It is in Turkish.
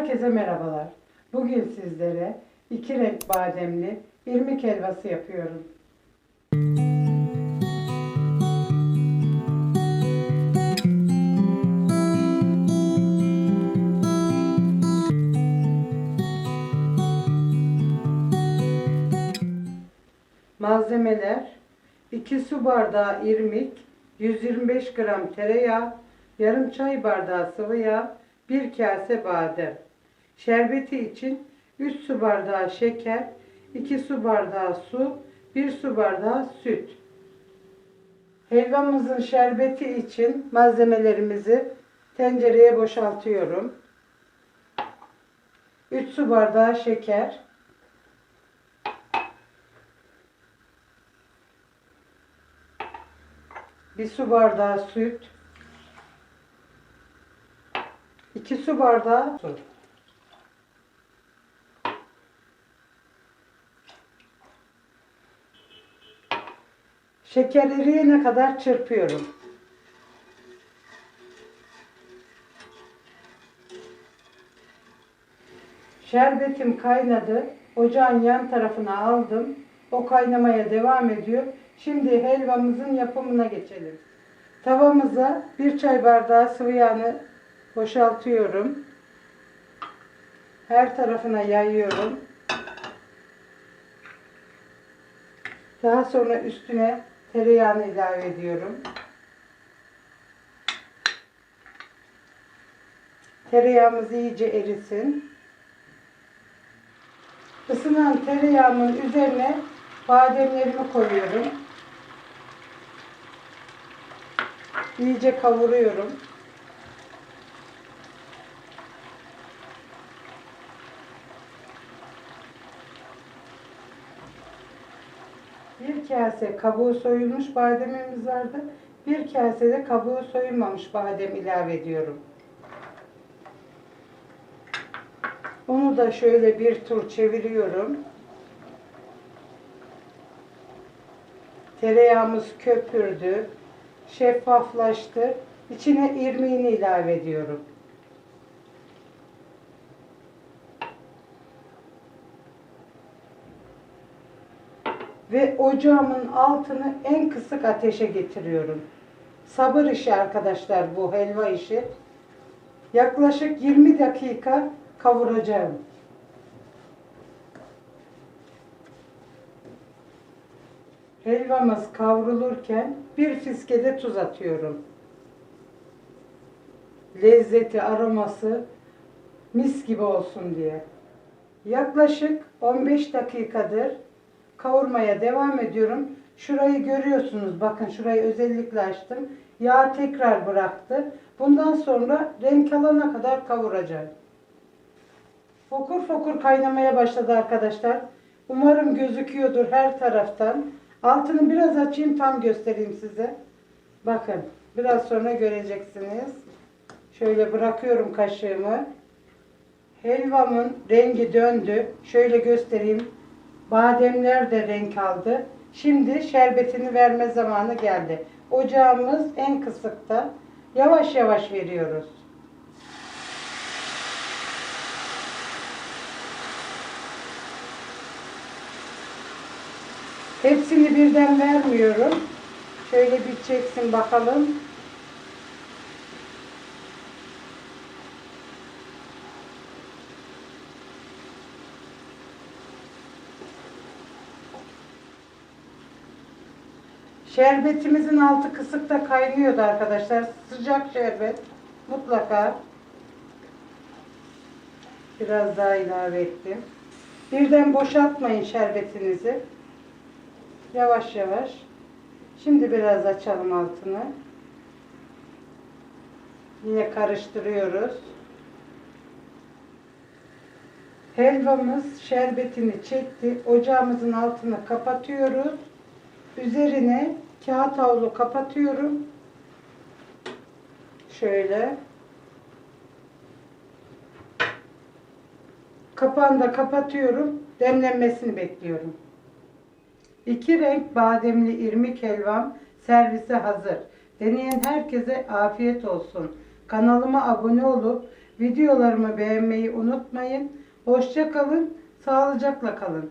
Herkese merhabalar. Bugün sizlere iki renk bademli irmik helvası yapıyorum. Malzemeler 2 su bardağı irmik, 125 gram tereyağı, yarım çay bardağı sıvı yağ, 1 kase badem. Şerbeti için 3 su bardağı şeker, 2 su bardağı su, 1 su bardağı süt. Helvamızın şerbeti için malzemelerimizi tencereye boşaltıyorum. 3 su bardağı şeker, bir su bardağı süt, 2 su bardağı su. Şeker eriyene kadar çırpıyorum. Şerbetim kaynadı. Ocağın yan tarafına aldım. O kaynamaya devam ediyor. Şimdi helvamızın yapımına geçelim. Tavamıza bir çay bardağı sıvı yağını boşaltıyorum. Her tarafına yayıyorum. Daha sonra üstüne tereyağını ilave ediyorum. Tereyağımız iyice erisin. Isınan tereyağımın üzerine bademlerimi koyuyorum. İyice kavuruyorum. Bir kase kabuğu soyulmuş bademimiz vardı. Bir kase de kabuğu soyulmamış badem ilave ediyorum. Onu da şöyle bir tur çeviriyorum. Tereyağımız köpürdü, şeffaflaştı. İçine irmiğini ilave ediyorum. Ve ocağımın altını en kısık ateşe getiriyorum. Sabır işi arkadaşlar bu helva işi. Yaklaşık 20 dakika kavuracağım. Helvamız kavrulurken bir fiskede tuz atıyorum. Lezzeti, aroması mis gibi olsun diye. Yaklaşık 15 dakikadır kavurmaya devam ediyorum. Şurayı görüyorsunuz. Bakın şurayı özellikle açtım. Yağ tekrar bıraktı. Bundan sonra renk alana kadar kavuracağım. Fokur fokur kaynamaya başladı arkadaşlar. Umarım gözüküyordur her taraftan. Altını biraz açayım tam göstereyim size. Bakın biraz sonra göreceksiniz. Şöyle bırakıyorum kaşığımı. Helvamın rengi döndü. Şöyle göstereyim. Bademler de renk aldı. Şimdi şerbetini verme zamanı geldi. Ocağımız en kısıkta. Yavaş yavaş veriyoruz. Hepsini birden vermiyorum. Şöyle bir çeksin bakalım. Şerbetimizin altı kısıkta kaynıyordu arkadaşlar. Sıcak şerbet mutlaka. Biraz daha ilave ettim. Birden boşaltmayın şerbetinizi. Yavaş yavaş. Şimdi biraz açalım altını. Yine karıştırıyoruz. Helvamız şerbetini çekti. Ocağımızın altını kapatıyoruz. Üzerine kağıt havlu kapatıyorum. Şöyle. Kapağını da kapatıyorum. Demlenmesini bekliyorum. İki renk bademli irmik helvam servise hazır. Deneyen herkese afiyet olsun. Kanalıma abone olup Videolarımı beğenmeyi unutmayın. Hoşça kalın, sağlıcakla kalın.